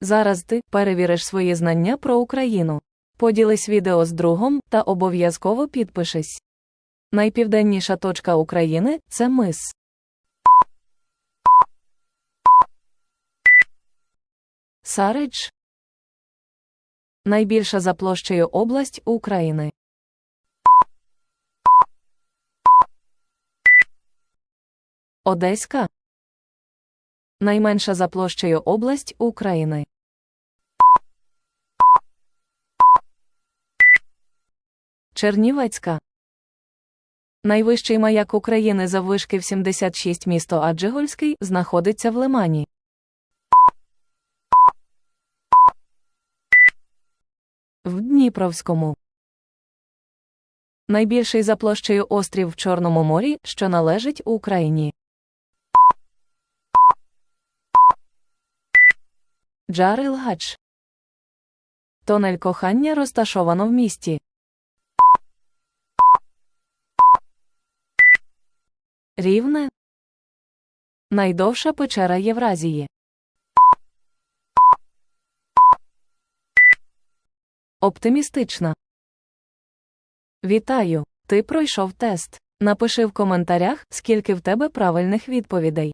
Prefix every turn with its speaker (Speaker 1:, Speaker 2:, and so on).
Speaker 1: Зараз ти перевіриш свої знання про Україну. Поділись відео з другом та обов'язково підпишись. Найпівденніша точка України це мис. Сарич найбільша за площею область України. Одеська найменша за площею область України. Чернівецька найвищий маяк України заввишки в 76 місто Аджигольський знаходиться в Лимані. В Дніпровському найбільший за площею острів в Чорному морі, що належить Україні. Джарилгач Тонель кохання розташовано в місті. Рівне найдовша печера Євразії. Оптимістична. Вітаю! Ти пройшов тест. Напиши в коментарях, скільки в тебе правильних відповідей.